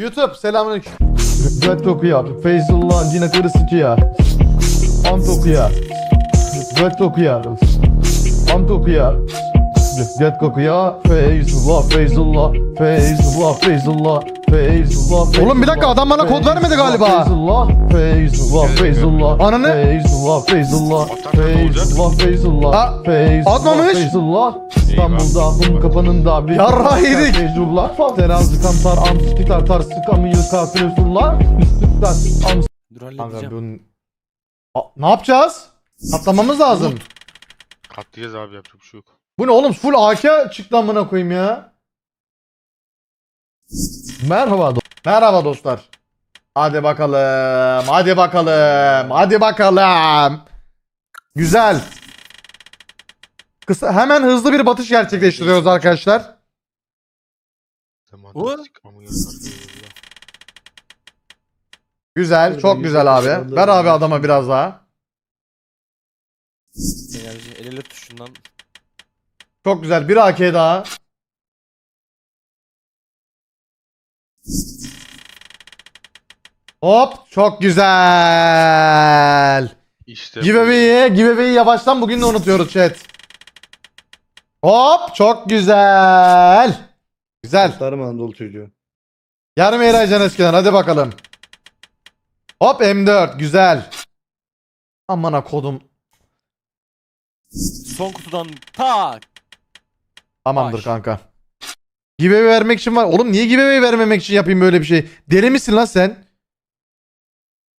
YouTube selamünaleyküm. Göt kokuyor. Feyzullah yine karı sıkıyor. Ant kokuyor. Göt kokuyor. Ant kokuyor. Göt kokuyor. Feyzullah, Feyzullah, Feyzullah, Feyzullah. Oğlum bir dakika, adam bana kod vermedi galiba. Ananı-. Aa, atmamış. İstanbul'da hum kapanında bir Yarra yedik. Feyzullah. Terazi kantar, amstikler, tarsı kamıyı kafirullah. Üstlükler, am... Dur halledeceğim. ne yapacağız? Atlamamız lazım. Katlayacağız abi yapacak bir şey yok. Bu ne oğlum? Full AK çıktı amına koyayım ya. Merhaba do- Merhaba dostlar. Hadi bakalım. Hadi bakalım. Hadi bakalım. Güzel. Kısa hemen hızlı bir batış gerçekleştiriyoruz arkadaşlar. Güzel, çok güzel abi. Ver abi adama biraz daha. Enerji el ele tuşundan. Çok güzel. Bir AK daha. Hop, çok güzel. İşte Giveaway'i, giveaway'i yavaştan bugün de unutuyoruz chat. Hop, çok güzel. Güzel. Kurtarma Anadolu çocuğu. Yarım Eray eskiden hadi bakalım. Hop M4 güzel. Amına kodum. Son kutudan tak. Tamamdır Baş. kanka. Giveaway vermek için var. Oğlum niye giveaway vermemek için yapayım böyle bir şey? Deli misin lan sen?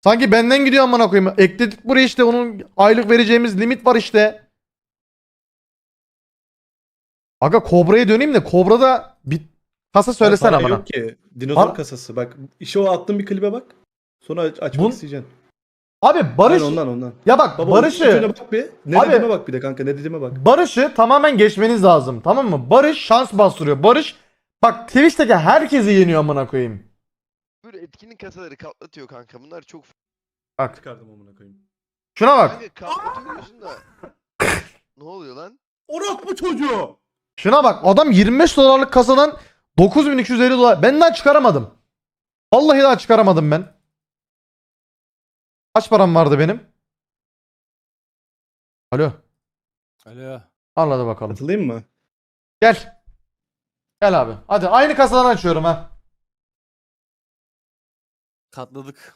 Sanki benden gidiyor amına koyayım. Ekledik buraya işte onun aylık vereceğimiz limit var işte. Aga Kobra'ya döneyim de Kobra'da bir kasa söylesene Para. Yok ki. Dinozor Para- kasası. Bak işe o attığım bir klibe bak. Sonra aç, açmak Bun- isteyeceksin. Abi Barış Aynen ondan ondan. ya bak Baba Barış'ı Barış'ı. bak bir. Ne Abi- dediğime bak bir de kanka ne dediğime bak. Barış'ı tamamen geçmeniz lazım. Tamam mı? Barış şans bastırıyor. Barış bak Twitch'teki herkesi yeniyor amına koyayım. Etkinlik kasaları katlatıyor kanka. Bunlar çok Bak Çıkardım amına koyayım. şuna bak. kanka katlatıyorsun da. ne oluyor lan? Orospu çocuğu. Şuna bak. Adam 25 dolarlık kasadan 9250 dolar. Ben daha çıkaramadım. Vallahi daha çıkaramadım ben. Kaç param vardı benim? Alo. Alo. Anladı bakalım. Katılayım mı? Gel. Gel abi. Hadi aynı kasadan açıyorum ha. Katladık.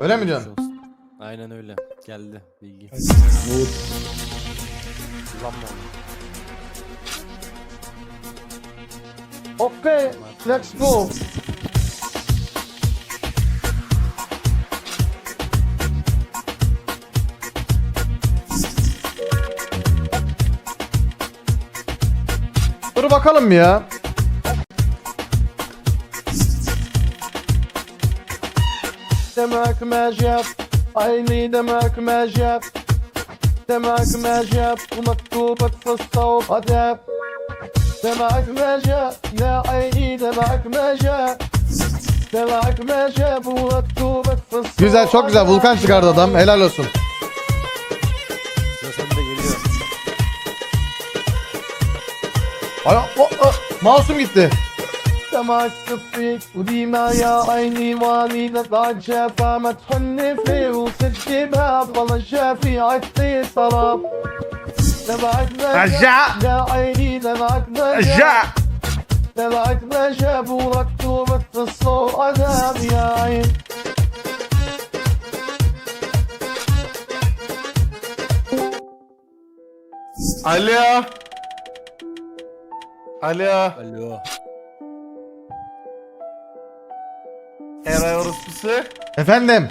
Öyle mi geçmiş diyorsun? olsun. Aynen öyle. Geldi bilgi. Kullanma onu. Okay. Let's go. Dur bakalım ya. Demek mecap Aynı demek mecap Demek mecap ومكتوبك في الصوت أدب دمعك ما جاء يا عيني دمعك ما جاء دمعك ما جاء ومكتوبك في الصوت Güzel çok güzel Vulkan çıkardı adam helal olsun. Sıra sende geliyor. Ay, o, o, masum gitti. سما السفري وديما يا عيني والينا بعد جافا ما تحن فيه وستجيبها بفضل الشافي عكسي الطرب تبعتنا رجع يا عيني تبعتنا رجع تبعتنا جاب وركبت في عذاب يا عين عليا عليا ألو. Eray orospusu. Efendim.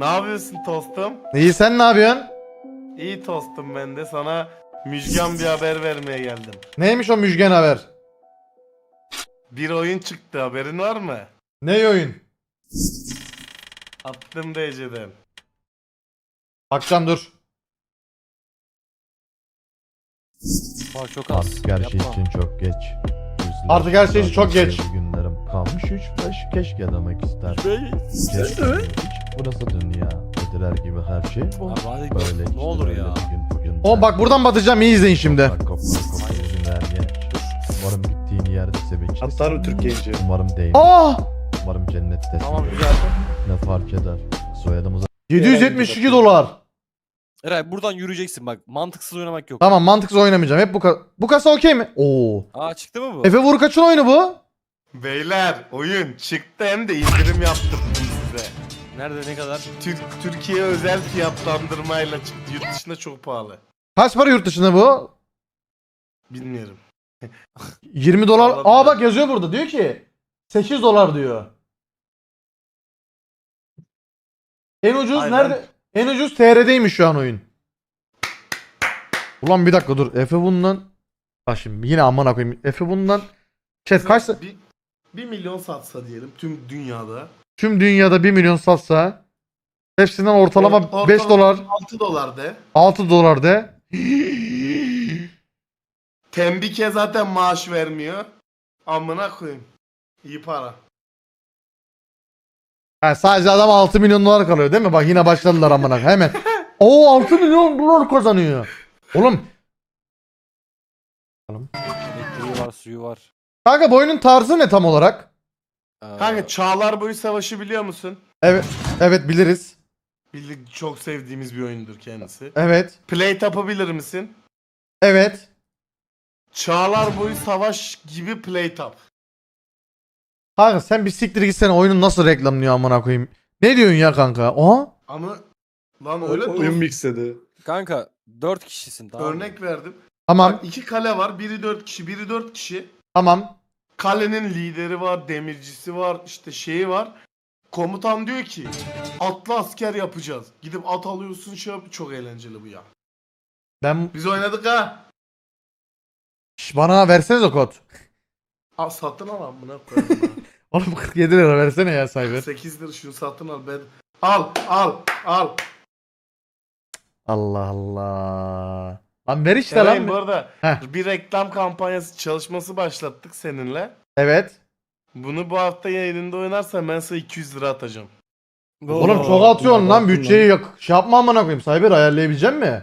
Ne yapıyorsun tostum? İyi sen ne yapıyorsun? İyi tostum ben de sana müjgan bir haber vermeye geldim. Neymiş o müjgan haber? Bir oyun çıktı haberin var mı? Ne oyun? Attım DC'den. Akşam dur. Var çok az. Artık her şey için çok geç. Artık her şey için çok geç. Gün 3 baş keşke demek ister. Keşke. Hiç burası dünya. Dediler gibi her şey bu. Abi, böyle ne olur ya. Bugün, bugün o bak buradan batacağım iyi izleyin şimdi. Umarım gittiğin yerde sevinçlisin. Atlar Türk genci. Umarım değil. Aa! Umarım cennette. Tamam güzel. Ne fark eder. Soyadımıza. 772 dolar. Eray buradan yürüyeceksin bak. Mantıksız oynamak yok. Tamam mantıksız oynamayacağım. Hep bu kasa. Bu kasa okey mi? Oo. Aa çıktı mı bu? Efe Vuru kaçın oyunu bu? Beyler oyun çıktı hem de indirim yaptım size. Nerede ne kadar? Türk Türkiye özel fiyatlandırmayla çıktı. Yurt dışında çok pahalı. Kaç para yurt dışında bu? Bilmiyorum. 20 dolar. Aa bak yazıyor burada. Diyor ki 8 dolar diyor. En ucuz Aynen. nerede? En ucuz TR'deymiş şu an oyun. Ulan bir dakika dur. Efe bundan Bak şimdi yine aman koyayım. Efe bundan Chat kaç Bir, bir milyon satsa diyelim tüm dünyada. tüm dünyada 1 milyon satsa hepsinden ortalama Or- 5 ortalama dolar 6 dolar de. 6 dolar de. Tembike zaten maaş vermiyor. Amına koyayım. İyi para. Ha, sadece adam 6 milyon dolar kalıyor değil mi? Bak yine başladılar amına hemen. Oo 6 milyon dolar kazanıyor. Oğlum Elektriği var, suyu var. Kanka bu oyunun tarzı ne tam olarak? Ee, Kanka Çağlar Boyu Savaşı biliyor musun? Evet evet biliriz. Bildik çok sevdiğimiz bir oyundur kendisi. Evet. Play Tap'ı bilir misin? Evet. Çağlar Boyu Savaş gibi Play Tap. Kanka sen bir siktir gitsene oyunun nasıl reklamlıyor amına koyayım. Ne diyorsun ya kanka? Oha. Ama lan Öyle oyun dur. mixledi. Kanka 4 kişisin tamam mı? Örnek verdim. Tamam Bak iki kale var. Biri 4 kişi, biri 4 kişi. Tamam. Kalenin lideri var, demircisi var, işte şeyi var. Komutan diyor ki atlı asker yapacağız. Gidip at alıyorsun şey yap çok eğlenceli bu ya. Ben Biz oynadık ha. Şş, bana versenize kod. Al satın al amına koyayım. ha. Oğlum 47 lira versene ya Cyber. 8 lira şunu satın al ben. Al al al. Allah Allah. Lan ver işte Eray'ım bu lan. arada Heh. bir reklam kampanyası çalışması başlattık seninle. Evet. Bunu bu hafta yayınında oynarsan ben sana 200 lira atacağım. Oğlum çok atıyorsun lan bütçeyi yok. Şey yapma amına koyayım. Cyber ayarlayabilecek mi?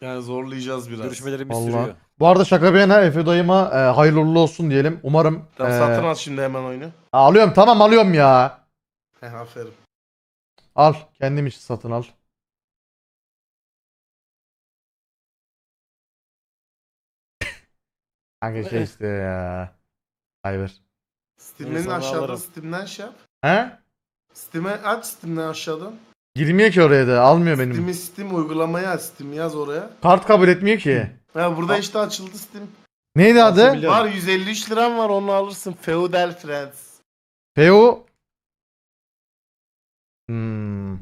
Yani zorlayacağız biraz. Görüşmelerimiz Allah. sürüyor. Bu arada şaka bir yana Efe dayıma e, hayırlı uğurlu olsun diyelim. Umarım Tamam e, satın al şimdi hemen oyunu. alıyorum tamam alıyorum ya. Heh aferin. Al kendim için satın al. Kanka şey işte ya. Cyber. Steam'in Neyse, onu aşağıdan alırım. Steam'den şey yap. He? Steam'e aç Steam'den aşağıdan. Girmiyor ki oraya da almıyor benim. Steam'i Steam uygulamayı aç Steam yaz oraya. Kart kabul etmiyor ki. Ha burada işte açıldı Steam. Neydi adı? Biliyorum. Var 153 liram var onu alırsın. Feudal Friends. Feo. Hmm.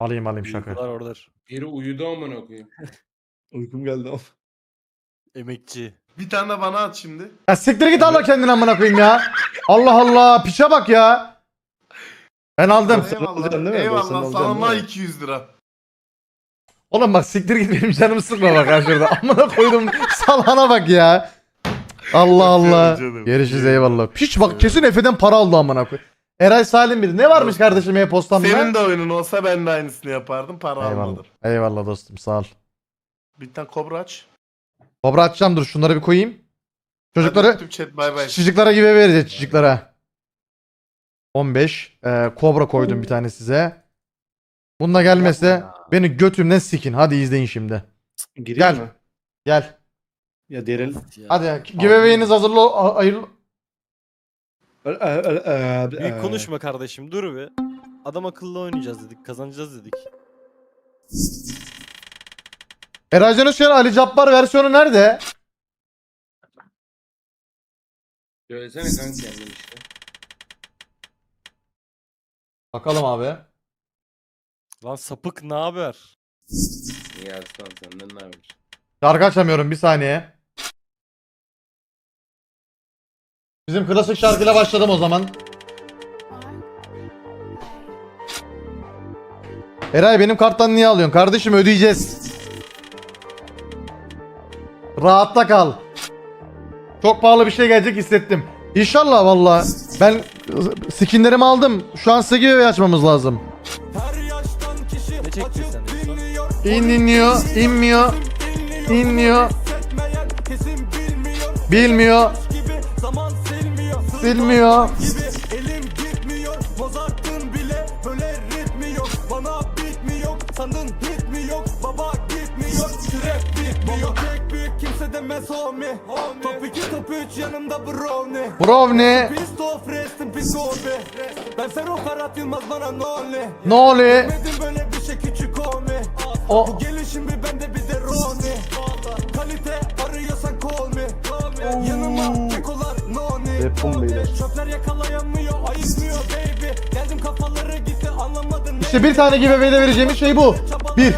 Alayım alayım şaka. Duygular oradır. Biri uyudu amına koyayım. Uykum geldi ama. Emekçi. Bir tane de bana at şimdi. Ya siktir git Allah kendine amına koyayım ya. Allah Allah piçe bak ya. Ben aldım. alacaksın Eyvallah. değil mi? Eyvallah alacağım sana değil mi? 200 lira. Oğlum bak siktir git benim canımı sıkma bak ha şurada. Amına koydum salana bak ya. Allah Allah. canım. Görüşürüz eyvallah. Piç bak kesin Efe'den para aldı amına koy. Eray Salim bir. Ne varmış kardeşim e-postamda? Senin de oyunun olsa ben de aynısını yapardım. Para Eyvallah. almadım. Eyvallah dostum sağ ol. Bir tane kobra aç. Kobra açacağım dur şunları bir koyayım. Hadi Çocukları öptüm chat bay bay. çocuklara gibi vereceğiz çocuklara. 15. Ee, kobra koydum bir tane size. Bununla gelmese beni götümden sikin. Hadi izleyin şimdi. Gireyim Gel. mi? Gel. Ya derin. Hadi giveaway'iniz hazırlı ol- hayırlı. Büyük konuşma kardeşim dur bir. Adam akıllı oynayacağız dedik. Kazanacağız dedik. Eraycan Özkan Ali Cabbar versiyonu nerede? Söylesene kanka kendin işte. Bakalım abi. Lan sapık ne haber? İyi aslan senden ne haber? Şarkı açamıyorum bir saniye. Bizim klasik şarkıyla başladım o zaman. Eray benim karttan niye alıyorsun? Kardeşim ödeyeceğiz. Rahatta kal. Çok pahalı bir şey gelecek hissettim. İnşallah valla. Ben skinlerimi aldım. Şu an size giveaway açmamız lazım. Ne çektin sen inmiyor, inmiyor. inliyor. Bilmiyor. Bilmiyor. Homie. Top 2 top 3 yanımda brownie. Brownie. Pist of rest in peace abi Ben Ferro Ferhat Yılmaz bana Ne oluyor? Dedim böyle bir şey küçük homie. O Bu gelişim bir bende bir de Roni Kalite arıyorsan call me. Yanıma kekolar noni. Beyler. Çöpler yakalayamıyor ayıkmıyor baby. Geldim kafaları gitti anlamadın işte bir tane giveaway'de vereceğimiz şey bu. Bir.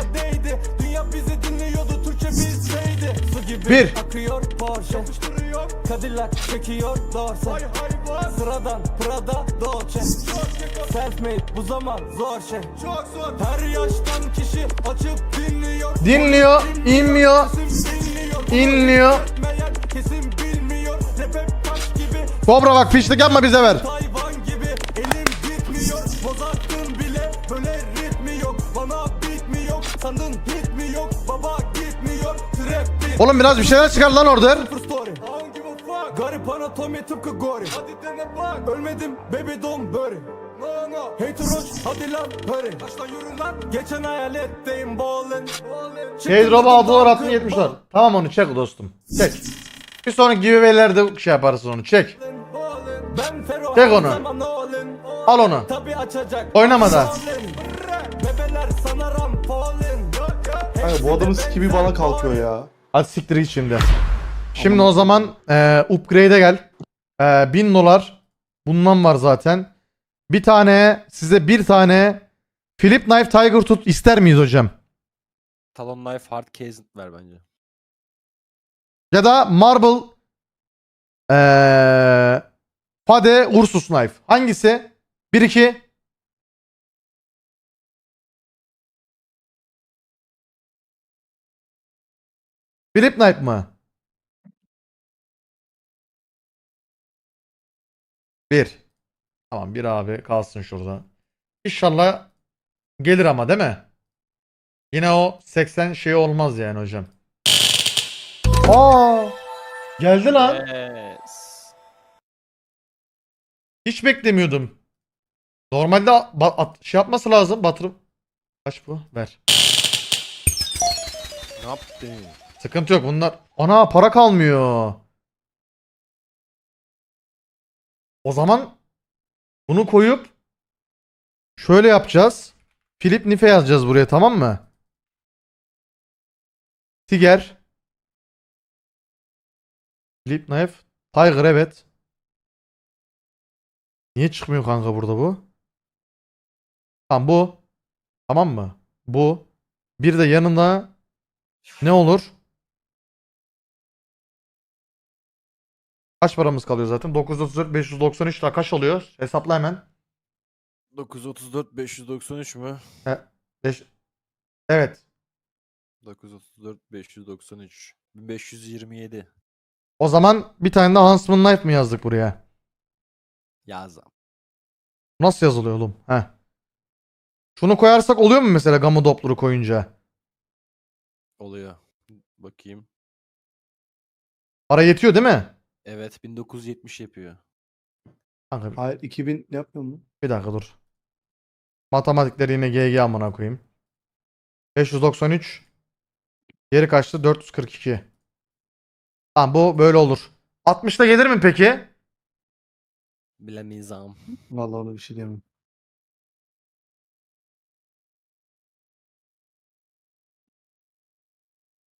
Gibi Bir. Porsche. Yapıştırıyor Cadillac çekiyor Dorse Sıradan Prada Dolce. Self made bu zaman zor şey. Çok zor. Her yaştan kişi açıp dinliyor. Dinliyor, inmiyor, inliyor. Kesin bilmiyor. Rap hep taş gibi. Kobra bak pişlik yapma bize ver. Hayvan gibi elim gitmiyor. Mozart'ın bile böyle ritmi yok. Bana beat mi yok? Sandın hit mi yok? Baba gitmiyor trap Oğlum biraz bir şeyler çıkar lan orada. Garip anatomi tıpkı gori Hadi dene bak Ölmedim baby don't worry No no Hater hoş hadi lan hurry Baştan yürü lan Geçen hayaletteyim ballin drop'a 6 dolar attın 70 dolar. Tamam onu çek dostum. Çek. Bir sonraki giveaway'lerde şey yaparsın onu çek. Ben Fero Çek onu. Al onu. Tabi açacak Oynama da. Kanka bu adamın skibi bana kalkıyor ya. Hadi siktir git şimdi. Şimdi o zaman e, upgrade'e gel. E, 1000 dolar. Bundan var zaten. Bir tane size bir tane Flip Knife Tiger tut ister miyiz hocam? Talon Knife Hard Case ver bence. Ya da Marble eee Fade Ursus Knife. Hangisi? 1 2 Flip Knife mı? 1 Tamam bir abi kalsın şurada. İnşallah gelir ama değil mi? Yine o 80 şey olmaz yani hocam. Aa! Geldi lan. Yes. Hiç beklemiyordum. Normalde ba- at- şey yapması lazım. Batırıp. Kaç bu? Ver. Ne yaptın? Sıkıntı yok bunlar. Ana para kalmıyor. O zaman bunu koyup şöyle yapacağız. Philip Nife yazacağız buraya tamam mı? Tiger. Philip Knife. Tiger evet. Niye çıkmıyor kanka burada bu? Tamam bu. Tamam mı? Bu. Bir de yanında ne olur? Kaç paramız kalıyor zaten? 934 593 daha kaç oluyor? Hesapla hemen. 934 593 mü? Beş- Evet. 934 593 1527 O zaman bir tane de Huntsman Knife mi yazdık buraya? yazam. Nasıl yazılıyor oğlum? Heh. Şunu koyarsak oluyor mu mesela Gamma Doppler'ı koyunca? Oluyor. Bakayım. Para yetiyor değil mi? Evet 1970 yapıyor. Kanka Hayır 2000 ne yapıyor mu? bir dakika dur. Matematikleri yine GG amına koyayım. 593 Geri kaçtı? 442. Tamam bu böyle olur. 60'da gelir mi peki? Bilemeyeceğim. Vallahi ona bir şey diyemem.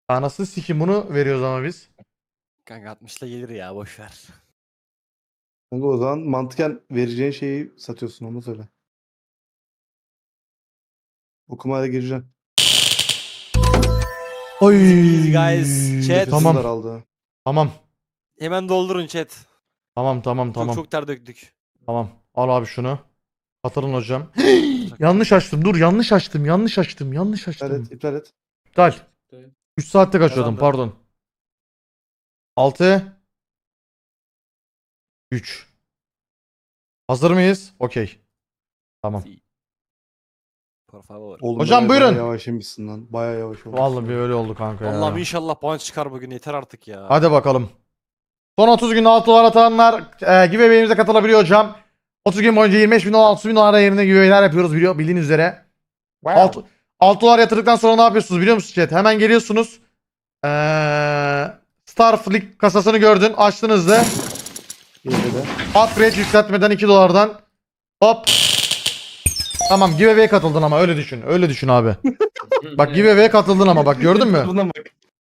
Anasını sikim bunu veriyoruz ama biz. Kanka 60'la gelir ya boş ver. Kanka o zaman mantıken vereceğin şeyi satıyorsun onu söyle. Okumaya gireceksin. Oy. guys, chat. Tamam. Kızlar aldı. Tamam. Hemen doldurun chat. Tamam tamam tamam. Çok çok ter döktük. Tamam. Al abi şunu. Katılın hocam. yanlış açtım. Dur yanlış açtım. Yanlış açtım. Yanlış İptal açtım. et, iptal et. İptal. 3 saatte kaçıyordum Kazandım. pardon. 6 3 Hazır mıyız? Okey. Tamam. Por favor. Oğlum Hocam bayağı- buyurun. bayağı Yavaş yemişsin lan. Baya yavaş olmuş. Vallahi bir öyle oldu kanka ya. Allah'ım inşallah puan çıkar bugün yeter artık ya. Hadi bakalım. Son 30 gün altı dolar atanlar e, giveaway'imize katılabiliyor hocam. 30 gün boyunca 25 bin dolar 30 bin dolar yerine giveaway'ler yapıyoruz biliyor bildiğiniz üzere. 6, 6 dolar yatırdıktan sonra ne yapıyorsunuz biliyor musunuz chat? Hemen geliyorsunuz. Ee, Starfleet kasasını gördün. Açtınız da. Upgrade yükseltmeden 2 dolardan. Hop. Tamam giveaway'e katıldın ama öyle düşün. Öyle düşün abi. Bak giveaway'e katıldın ama bak gördün mü?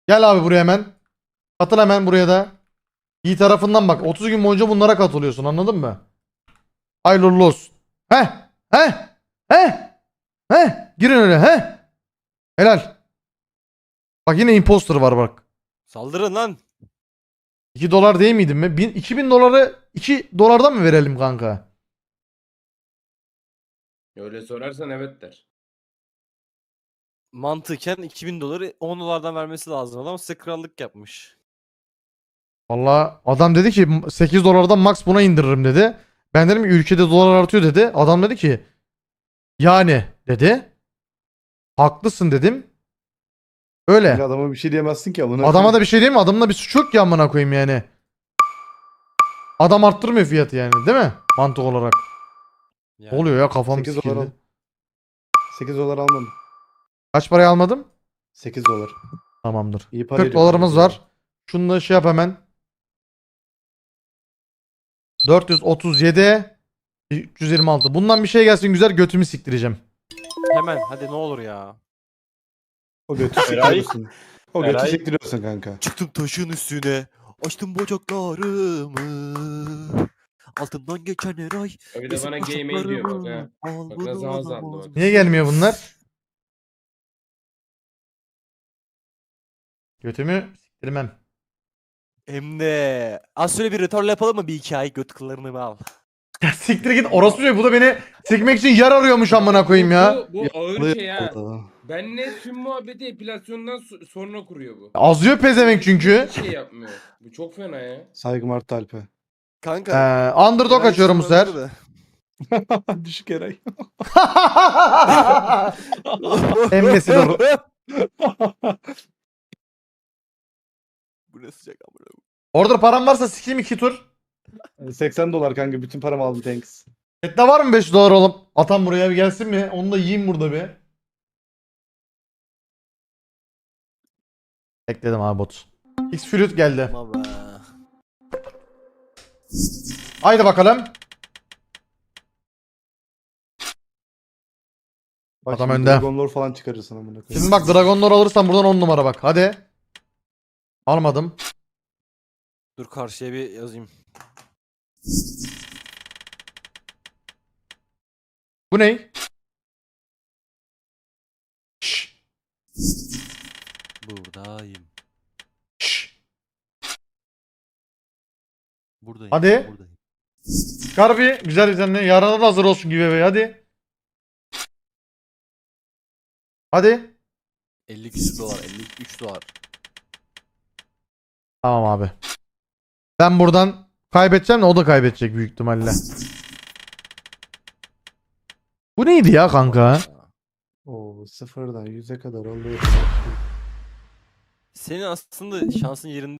Gel abi buraya hemen. Katıl hemen buraya da. İyi tarafından bak. 30 gün boyunca bunlara katılıyorsun anladın mı? Hayırlı uğurlu olsun. He? He? He? He? Girin öyle he? Helal. Bak yine imposter var bak. Saldırın lan. 2 dolar değil miydim mi? 1000, 2000 doları 2 dolardan mı verelim kanka? Öyle sorarsan evet der. Mantıken 2000 doları 10 dolardan vermesi lazım adam size krallık yapmış. Valla adam dedi ki 8 dolardan max buna indiririm dedi. Ben dedim ki ülkede dolar artıyor dedi. Adam dedi ki yani dedi. Haklısın dedim. Öyle. Yani adama bir şey diyemezsin ki amına. Adama da bir şey diyeyim mi? Adamın da bir suçu yok ki amına koyayım yani. Adam arttırmıyor fiyatı yani değil mi? Mantık olarak. Yani. Oluyor ya kafam 8 dolar al. sikildi. 8 dolar almadım. Kaç paraya almadım? 8 dolar. Tamamdır. İyi para 40 ediyor dolarımız var. Şunu da şey yap hemen. 437 326. Bundan bir şey gelsin güzel götümü siktireceğim. Hemen hadi ne olur ya. O götü sektiriyorsun. O götü sektiriyorsun kanka. Çıktım taşın üstüne. Açtım bacaklarımı. Altından geçen her ay. Bir de bana game diyor bak ha. Bak nasıl haz aldı bak. Niye gelmiyor bunlar? Götümü siktirmem. Hem de az şöyle bir rötorla yapalım mı bir hikaye göt kıllarını al. Ya siktir git orospu çocuğu. Bu da beni sikmek için yer arıyormuş amına koyayım ya. Bu, bu ağır şey ha. Aldı. Benle tüm muhabbeti epilasyondan so- sonra kuruyor bu. Azıyor pezevenk çünkü. Hiç şey yapmıyor. Bu çok fena ya. Saygım arttı Alp'e. Kanka. Ee, underdog açıyorum bu sefer. Düşük Eray. Emmesi doğru. Bu ne sıcak amına. Order param varsa sikeyim iki tur. 80 dolar kanka. Bütün paramı aldım thanks. Ette var mı 5 dolar oğlum? Atam buraya bir gelsin mi? Onu da yiyeyim burada bir. Ekledim abi bot. X Flute geldi. Be. Haydi bakalım. Bak Adam şimdi önde. Dragon Lore falan çıkarırsın amına koyayım. Şimdi bak Dragon Lore alırsan buradan 10 numara bak. Hadi. Almadım. Dur karşıya bir yazayım. Bu ne? Buradayım. Buradayım. Hadi. Buradayım. Çıkar bir güzel? Yarına da hazır olsun gibi hadi. Hadi. 50 küsür dolar, 53 dolar. Tamam abi. Ben buradan kaybedeceğim de o da kaybedecek büyük ihtimalle. Bu neydi ya kanka? Oo sıfırdan yüze kadar oluyor. Senin aslında şansın yerinde